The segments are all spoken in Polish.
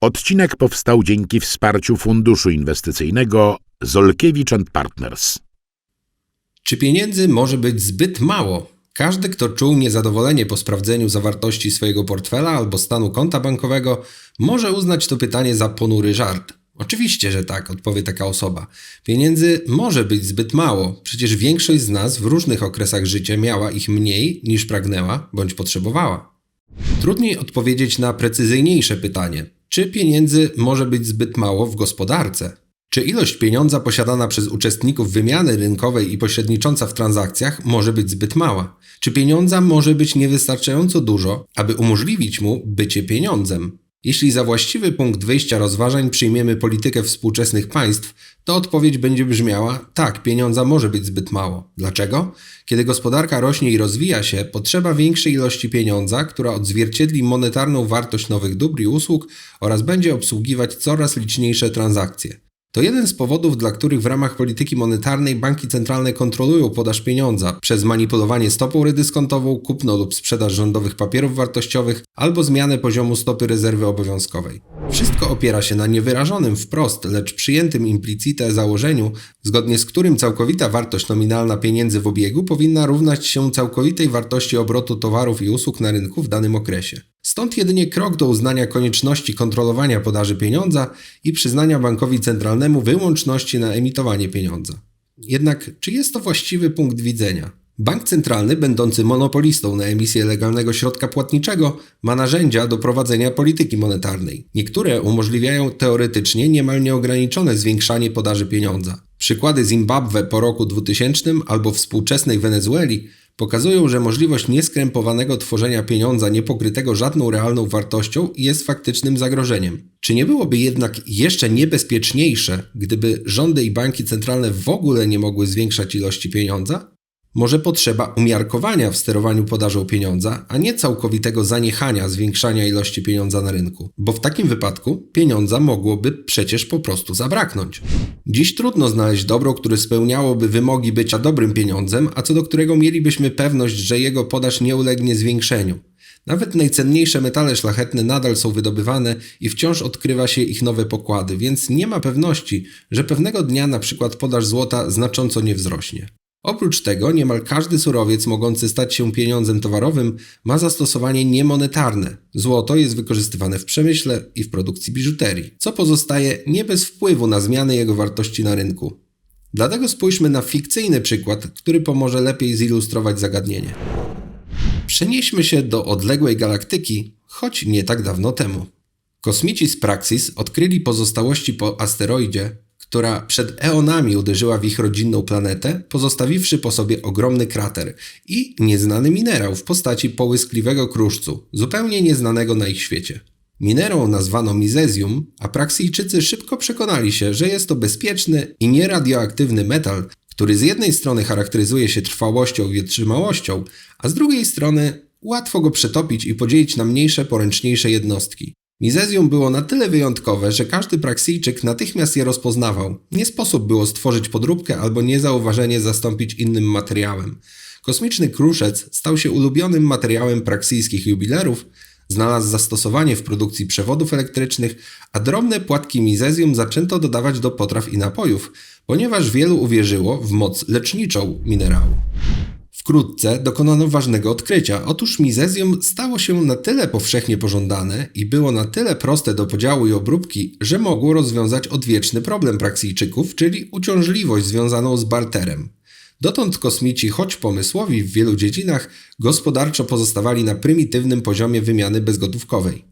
Odcinek powstał dzięki wsparciu Funduszu Inwestycyjnego Zolkiewicz Partners. Czy pieniędzy może być zbyt mało? Każdy, kto czuł niezadowolenie po sprawdzeniu zawartości swojego portfela albo stanu konta bankowego, może uznać to pytanie za ponury żart. Oczywiście, że tak, odpowie taka osoba. Pieniędzy może być zbyt mało, przecież większość z nas w różnych okresach życia miała ich mniej niż pragnęła bądź potrzebowała. Trudniej odpowiedzieć na precyzyjniejsze pytanie: czy pieniędzy może być zbyt mało w gospodarce? Czy ilość pieniądza posiadana przez uczestników wymiany rynkowej i pośrednicząca w transakcjach może być zbyt mała? Czy pieniądza może być niewystarczająco dużo, aby umożliwić mu bycie pieniądzem? Jeśli za właściwy punkt wyjścia rozważań przyjmiemy politykę współczesnych państw, to odpowiedź będzie brzmiała: tak, pieniądza może być zbyt mało. Dlaczego? Kiedy gospodarka rośnie i rozwija się, potrzeba większej ilości pieniądza, która odzwierciedli monetarną wartość nowych dóbr i usług oraz będzie obsługiwać coraz liczniejsze transakcje. To jeden z powodów, dla których w ramach polityki monetarnej banki centralne kontrolują podaż pieniądza przez manipulowanie stopą redyskontową, kupno lub sprzedaż rządowych papierów wartościowych albo zmianę poziomu stopy rezerwy obowiązkowej. Wszystko opiera się na niewyrażonym wprost, lecz przyjętym implicite założeniu, zgodnie z którym całkowita wartość nominalna pieniędzy w obiegu powinna równać się całkowitej wartości obrotu towarów i usług na rynku w danym okresie. Stąd jedynie krok do uznania konieczności kontrolowania podaży pieniądza i przyznania bankowi centralnemu wyłączności na emitowanie pieniądza. Jednak czy jest to właściwy punkt widzenia? Bank centralny, będący monopolistą na emisję legalnego środka płatniczego, ma narzędzia do prowadzenia polityki monetarnej. Niektóre umożliwiają teoretycznie niemal nieograniczone zwiększanie podaży pieniądza. Przykłady Zimbabwe po roku 2000 albo współczesnej Wenezueli pokazują, że możliwość nieskrępowanego tworzenia pieniądza niepokrytego żadną realną wartością jest faktycznym zagrożeniem. Czy nie byłoby jednak jeszcze niebezpieczniejsze, gdyby rządy i banki centralne w ogóle nie mogły zwiększać ilości pieniądza? Może potrzeba umiarkowania w sterowaniu podażą pieniądza, a nie całkowitego zaniechania zwiększania ilości pieniądza na rynku, bo w takim wypadku pieniądza mogłoby przecież po prostu zabraknąć. Dziś trudno znaleźć dobro, które spełniałoby wymogi bycia dobrym pieniądzem, a co do którego mielibyśmy pewność, że jego podaż nie ulegnie zwiększeniu. Nawet najcenniejsze metale szlachetne nadal są wydobywane i wciąż odkrywa się ich nowe pokłady, więc nie ma pewności, że pewnego dnia na przykład podaż złota znacząco nie wzrośnie. Oprócz tego niemal każdy surowiec mogący stać się pieniądzem towarowym ma zastosowanie niemonetarne. Złoto jest wykorzystywane w przemyśle i w produkcji biżuterii, co pozostaje nie bez wpływu na zmiany jego wartości na rynku. Dlatego spójrzmy na fikcyjny przykład, który pomoże lepiej zilustrować zagadnienie. Przenieśmy się do odległej galaktyki, choć nie tak dawno temu. Kosmici z Praxis odkryli pozostałości po asteroidzie, która przed eonami uderzyła w ich rodzinną planetę, pozostawiwszy po sobie ogromny krater i nieznany minerał w postaci połyskliwego kruszcu, zupełnie nieznanego na ich świecie. Minerał nazwano mizezjum, a Praksijczycy szybko przekonali się, że jest to bezpieczny i nieradioaktywny metal, który z jednej strony charakteryzuje się trwałością i wytrzymałością, a z drugiej strony łatwo go przetopić i podzielić na mniejsze, poręczniejsze jednostki. Mizezjum było na tyle wyjątkowe, że każdy praksyjczyk natychmiast je rozpoznawał. Nie sposób było stworzyć podróbkę albo niezauważenie zastąpić innym materiałem. Kosmiczny kruszec stał się ulubionym materiałem praksyjskich jubilerów, znalazł zastosowanie w produkcji przewodów elektrycznych, a drobne płatki mizezjum zaczęto dodawać do potraw i napojów, ponieważ wielu uwierzyło w moc leczniczą minerału. Wkrótce dokonano ważnego odkrycia. Otóż mizezjum stało się na tyle powszechnie pożądane i było na tyle proste do podziału i obróbki, że mogło rozwiązać odwieczny problem Praksijczyków, czyli uciążliwość związaną z barterem. Dotąd kosmici, choć pomysłowi w wielu dziedzinach, gospodarczo pozostawali na prymitywnym poziomie wymiany bezgotówkowej.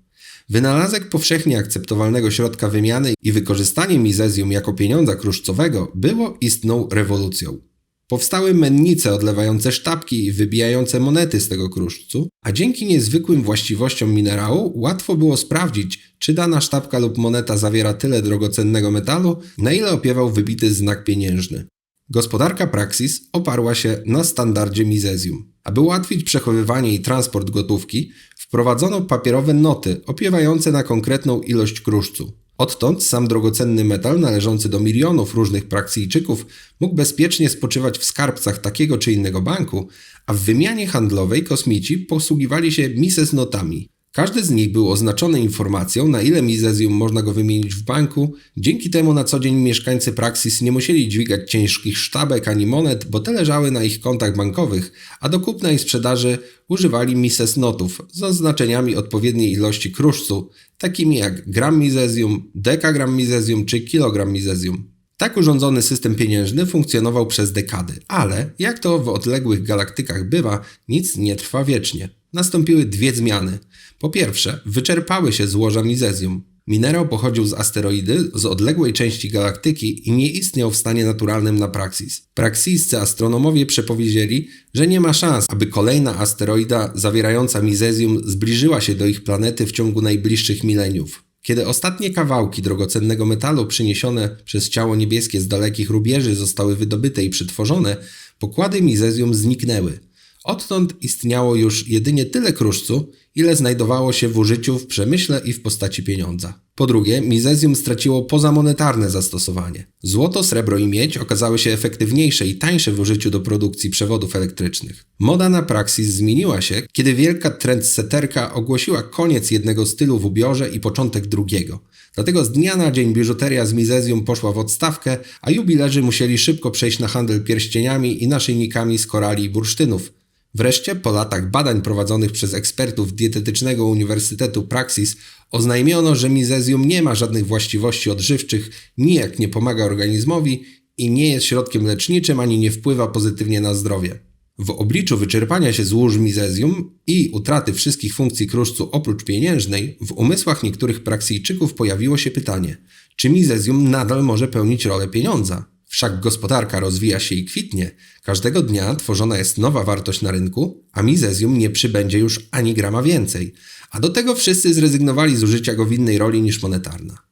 Wynalazek powszechnie akceptowalnego środka wymiany i wykorzystanie mizezjum jako pieniądza kruszcowego było istną rewolucją. Powstały mennice odlewające sztabki i wybijające monety z tego kruszcu, a dzięki niezwykłym właściwościom minerału łatwo było sprawdzić, czy dana sztabka lub moneta zawiera tyle drogocennego metalu, na ile opiewał wybity znak pieniężny. Gospodarka Praxis oparła się na standardzie Mizesium. Aby ułatwić przechowywanie i transport gotówki, wprowadzono papierowe noty opiewające na konkretną ilość kruszcu. Odtąd sam drogocenny metal należący do milionów różnych Praksyjczyków mógł bezpiecznie spoczywać w skarbcach takiego czy innego banku, a w wymianie handlowej kosmici posługiwali się Mises notami. Każdy z nich był oznaczony informacją, na ile mizezjum można go wymienić w banku. Dzięki temu na co dzień mieszkańcy Praxis nie musieli dźwigać ciężkich sztabek ani monet, bo te leżały na ich kontach bankowych, a do kupna i sprzedaży używali mises notów z oznaczeniami odpowiedniej ilości kruszcu, takimi jak gram mizezjum, dekagram mizezjum czy kilogram mizezjum. Tak urządzony system pieniężny funkcjonował przez dekady, ale jak to w odległych galaktykach bywa, nic nie trwa wiecznie. Nastąpiły dwie zmiany. Po pierwsze, wyczerpały się złoża mizezjum. Minerał pochodził z asteroidy z odległej części galaktyki i nie istniał w stanie naturalnym na Praxis. Praxiscy astronomowie przepowiedzieli, że nie ma szans, aby kolejna asteroida zawierająca mizezjum zbliżyła się do ich planety w ciągu najbliższych mileniów. Kiedy ostatnie kawałki drogocennego metalu przyniesione przez ciało niebieskie z dalekich rubieży zostały wydobyte i przetworzone, pokłady mizezjum zniknęły. Odtąd istniało już jedynie tyle kruszcu, ile znajdowało się w użyciu w przemyśle i w postaci pieniądza. Po drugie, mizezjum straciło pozamonetarne zastosowanie. Złoto, srebro i miedź okazały się efektywniejsze i tańsze w użyciu do produkcji przewodów elektrycznych. Moda na Praxis zmieniła się, kiedy wielka trendseterka ogłosiła koniec jednego stylu w ubiorze i początek drugiego. Dlatego z dnia na dzień biżuteria z mizezjum poszła w odstawkę, a jubilerzy musieli szybko przejść na handel pierścieniami i naszyjnikami z korali i bursztynów. Wreszcie, po latach badań prowadzonych przez ekspertów Dietetycznego Uniwersytetu Praxis, oznajmiono, że mizezjum nie ma żadnych właściwości odżywczych, nijak nie pomaga organizmowi i nie jest środkiem leczniczym ani nie wpływa pozytywnie na zdrowie. W obliczu wyczerpania się złóż mizezjum i utraty wszystkich funkcji kruszcu oprócz pieniężnej, w umysłach niektórych praksyjczyków pojawiło się pytanie, czy mizezjum nadal może pełnić rolę pieniądza? Wszak gospodarka rozwija się i kwitnie. Każdego dnia tworzona jest nowa wartość na rynku, a mizezjum nie przybędzie już ani grama więcej. A do tego wszyscy zrezygnowali z użycia go w innej roli niż monetarna.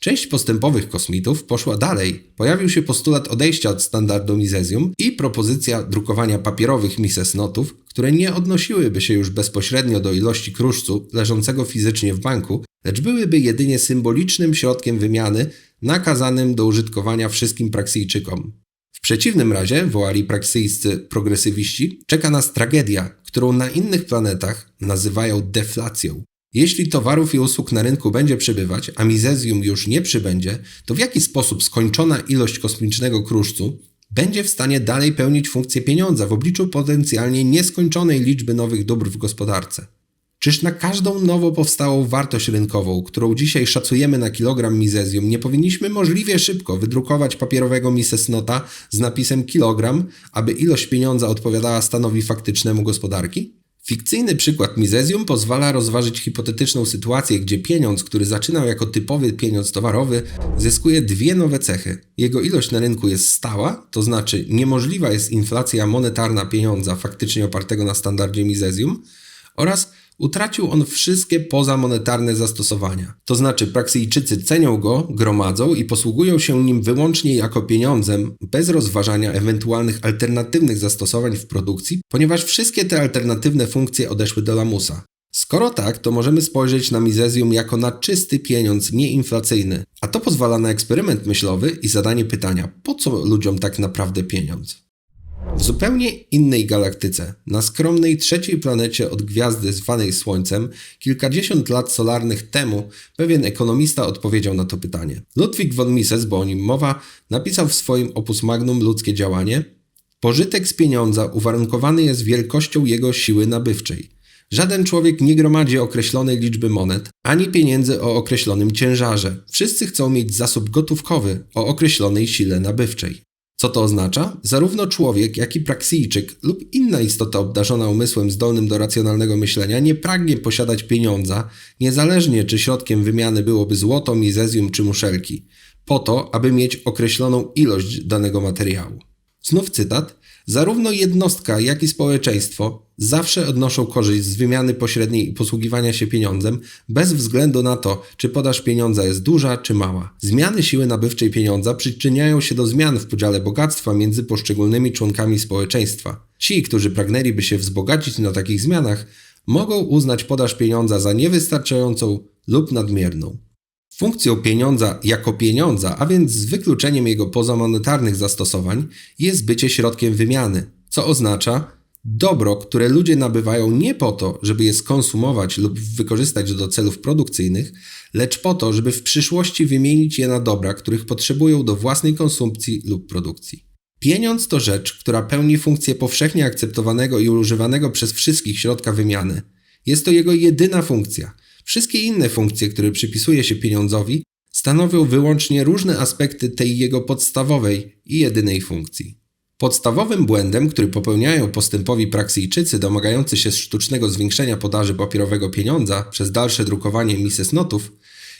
Część postępowych kosmitów poszła dalej. Pojawił się postulat odejścia od standardu mizezjum i propozycja drukowania papierowych misesnotów, które nie odnosiłyby się już bezpośrednio do ilości kruszcu leżącego fizycznie w banku, lecz byłyby jedynie symbolicznym środkiem wymiany nakazanym do użytkowania wszystkim praksyjczykom. W przeciwnym razie, wołali praksyjscy progresywiści, czeka nas tragedia, którą na innych planetach nazywają deflacją. Jeśli towarów i usług na rynku będzie przybywać, a mizezjum już nie przybędzie, to w jaki sposób skończona ilość kosmicznego kruszcu będzie w stanie dalej pełnić funkcję pieniądza w obliczu potencjalnie nieskończonej liczby nowych dóbr w gospodarce? Czyż na każdą nowo powstałą wartość rynkową, którą dzisiaj szacujemy na kilogram mizezjum, nie powinniśmy możliwie szybko wydrukować papierowego misesnota z napisem kilogram, aby ilość pieniądza odpowiadała stanowi faktycznemu gospodarki? Fikcyjny przykład mizezjum pozwala rozważyć hipotetyczną sytuację, gdzie pieniądz, który zaczynał jako typowy pieniądz towarowy, zyskuje dwie nowe cechy. Jego ilość na rynku jest stała, to znaczy niemożliwa jest inflacja monetarna pieniądza faktycznie opartego na standardzie mizezjum oraz utracił on wszystkie pozamonetarne zastosowania. To znaczy praksyjczycy cenią go, gromadzą i posługują się nim wyłącznie jako pieniądzem, bez rozważania ewentualnych alternatywnych zastosowań w produkcji, ponieważ wszystkie te alternatywne funkcje odeszły do lamusa. Skoro tak, to możemy spojrzeć na mizezjum jako na czysty pieniądz nieinflacyjny, a to pozwala na eksperyment myślowy i zadanie pytania, po co ludziom tak naprawdę pieniądz? W zupełnie innej galaktyce, na skromnej trzeciej planecie od gwiazdy zwanej Słońcem, kilkadziesiąt lat solarnych temu pewien ekonomista odpowiedział na to pytanie. Ludwig von Mises, bo o nim mowa, napisał w swoim opus magnum Ludzkie działanie Pożytek z pieniądza uwarunkowany jest wielkością jego siły nabywczej. Żaden człowiek nie gromadzi określonej liczby monet, ani pieniędzy o określonym ciężarze. Wszyscy chcą mieć zasób gotówkowy o określonej sile nabywczej. Co to oznacza? Zarówno człowiek, jak i praksijczyk lub inna istota obdarzona umysłem zdolnym do racjonalnego myślenia nie pragnie posiadać pieniądza, niezależnie czy środkiem wymiany byłoby złoto, mizezjum czy muszelki, po to, aby mieć określoną ilość danego materiału. Znów cytat. Zarówno jednostka, jak i społeczeństwo zawsze odnoszą korzyść z wymiany pośredniej i posługiwania się pieniądzem, bez względu na to, czy podaż pieniądza jest duża czy mała. Zmiany siły nabywczej pieniądza przyczyniają się do zmian w podziale bogactwa między poszczególnymi członkami społeczeństwa. Ci, którzy pragnęliby się wzbogacić na takich zmianach, mogą uznać podaż pieniądza za niewystarczającą lub nadmierną. Funkcją pieniądza jako pieniądza, a więc z wykluczeniem jego pozamonetarnych zastosowań, jest bycie środkiem wymiany, co oznacza Dobro, które ludzie nabywają nie po to, żeby je skonsumować lub wykorzystać do celów produkcyjnych, lecz po to, żeby w przyszłości wymienić je na dobra, których potrzebują do własnej konsumpcji lub produkcji. Pieniądz to rzecz, która pełni funkcję powszechnie akceptowanego i używanego przez wszystkich środka wymiany. Jest to jego jedyna funkcja. Wszystkie inne funkcje, które przypisuje się pieniądzowi, stanowią wyłącznie różne aspekty tej jego podstawowej i jedynej funkcji. Podstawowym błędem, który popełniają postępowi praksyjczycy domagający się sztucznego zwiększenia podaży papierowego pieniądza przez dalsze drukowanie mises notów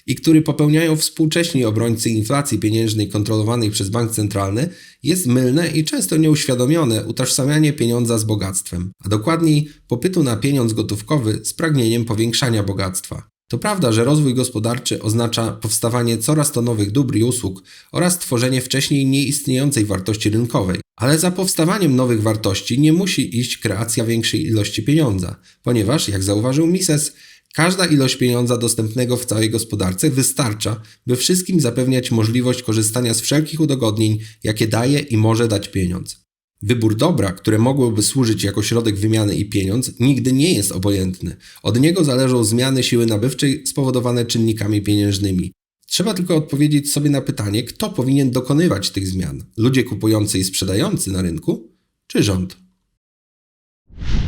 i który popełniają współcześni obrońcy inflacji pieniężnej kontrolowanej przez bank centralny, jest mylne i często nieuświadomione utożsamianie pieniądza z bogactwem, a dokładniej popytu na pieniądz gotówkowy z pragnieniem powiększania bogactwa. To prawda, że rozwój gospodarczy oznacza powstawanie coraz to nowych dóbr i usług oraz tworzenie wcześniej nieistniejącej wartości rynkowej. Ale za powstawaniem nowych wartości nie musi iść kreacja większej ilości pieniądza, ponieważ, jak zauważył Mises, każda ilość pieniądza dostępnego w całej gospodarce wystarcza, by wszystkim zapewniać możliwość korzystania z wszelkich udogodnień, jakie daje i może dać pieniądz. Wybór dobra, które mogłyby służyć jako środek wymiany i pieniądz, nigdy nie jest obojętny. Od niego zależą zmiany siły nabywczej spowodowane czynnikami pieniężnymi. Trzeba tylko odpowiedzieć sobie na pytanie, kto powinien dokonywać tych zmian: ludzie kupujący i sprzedający na rynku, czy rząd?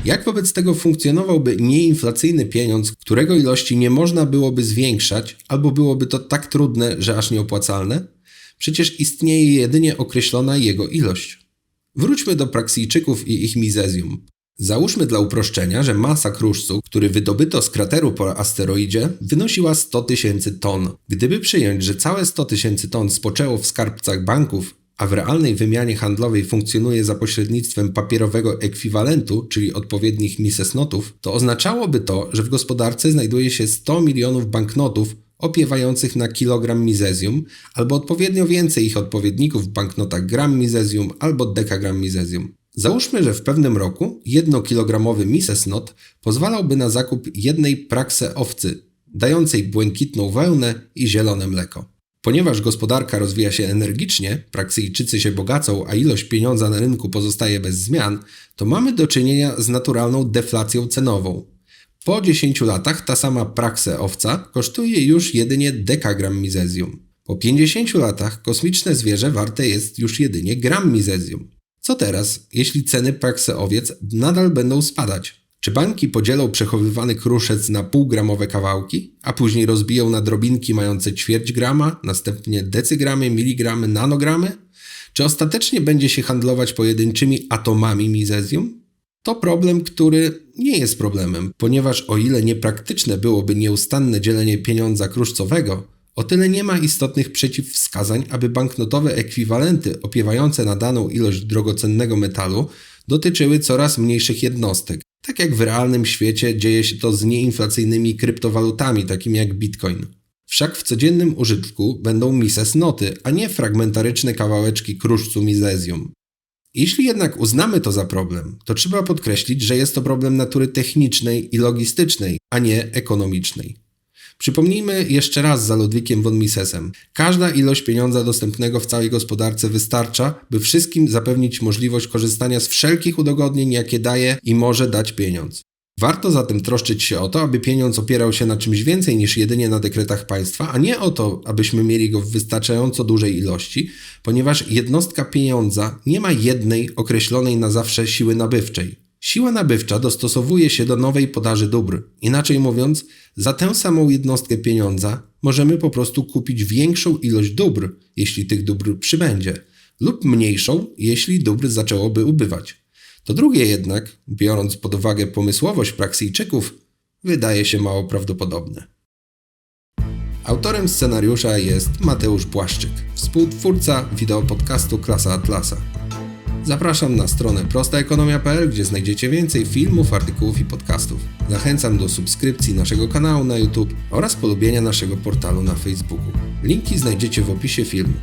Jak wobec tego funkcjonowałby nieinflacyjny pieniądz, którego ilości nie można byłoby zwiększać, albo byłoby to tak trudne, że aż nieopłacalne? Przecież istnieje jedynie określona jego ilość. Wróćmy do Praksijczyków i ich mizezjum. Załóżmy dla uproszczenia, że masa kruszcu, który wydobyto z krateru po asteroidzie, wynosiła 100 tysięcy ton. Gdyby przyjąć, że całe 100 tysięcy ton spoczęło w skarbcach banków, a w realnej wymianie handlowej funkcjonuje za pośrednictwem papierowego ekwiwalentu, czyli odpowiednich misesnotów, to oznaczałoby to, że w gospodarce znajduje się 100 milionów banknotów opiewających na kilogram mizezjum, albo odpowiednio więcej ich odpowiedników w banknotach gram mizezjum albo dekagram mizezjum. Załóżmy, że w pewnym roku 1-kilogramowy misesnot pozwalałby na zakup jednej praksy owcy, dającej błękitną wełnę i zielone mleko. Ponieważ gospodarka rozwija się energicznie, praksyjczycy się bogacą, a ilość pieniądza na rynku pozostaje bez zmian, to mamy do czynienia z naturalną deflacją cenową. Po 10 latach ta sama praksę owca kosztuje już jedynie dekagram mizezjum. Po 50 latach kosmiczne zwierzę warte jest już jedynie gram mizezjum. Co teraz, jeśli ceny praksy owiec nadal będą spadać? Czy banki podzielą przechowywany kruszec na półgramowe kawałki, a później rozbiją na drobinki mające ćwierć grama, następnie decygramy, miligramy, nanogramy? Czy ostatecznie będzie się handlować pojedynczymi atomami mizezjum? To problem, który nie jest problemem, ponieważ o ile niepraktyczne byłoby nieustanne dzielenie pieniądza kruszcowego, o tyle nie ma istotnych przeciwwskazań, aby banknotowe ekwiwalenty opiewające na daną ilość drogocennego metalu dotyczyły coraz mniejszych jednostek, tak jak w realnym świecie dzieje się to z nieinflacyjnymi kryptowalutami, takimi jak Bitcoin. Wszak w codziennym użytku będą mises noty, a nie fragmentaryczne kawałeczki kruszcu mizezjum. Jeśli jednak uznamy to za problem, to trzeba podkreślić, że jest to problem natury technicznej i logistycznej, a nie ekonomicznej. Przypomnijmy jeszcze raz za Ludwikiem von Misesem. Każda ilość pieniądza dostępnego w całej gospodarce wystarcza, by wszystkim zapewnić możliwość korzystania z wszelkich udogodnień, jakie daje i może dać pieniądz. Warto zatem troszczyć się o to, aby pieniądz opierał się na czymś więcej niż jedynie na dekretach państwa, a nie o to, abyśmy mieli go w wystarczająco dużej ilości, ponieważ jednostka pieniądza nie ma jednej określonej na zawsze siły nabywczej. Siła nabywcza dostosowuje się do nowej podaży dóbr. Inaczej mówiąc, za tę samą jednostkę pieniądza możemy po prostu kupić większą ilość dóbr, jeśli tych dóbr przybędzie, lub mniejszą, jeśli dóbr zaczęłoby ubywać. To drugie jednak, biorąc pod uwagę pomysłowość Praksyjczyków, wydaje się mało prawdopodobne. Autorem scenariusza jest Mateusz Błaszczyk, współtwórca wideopodcastu Klasa Atlasa. Zapraszam na stronę prostaekonomia.pl, gdzie znajdziecie więcej filmów, artykułów i podcastów. Zachęcam do subskrypcji naszego kanału na YouTube oraz polubienia naszego portalu na Facebooku. Linki znajdziecie w opisie filmu.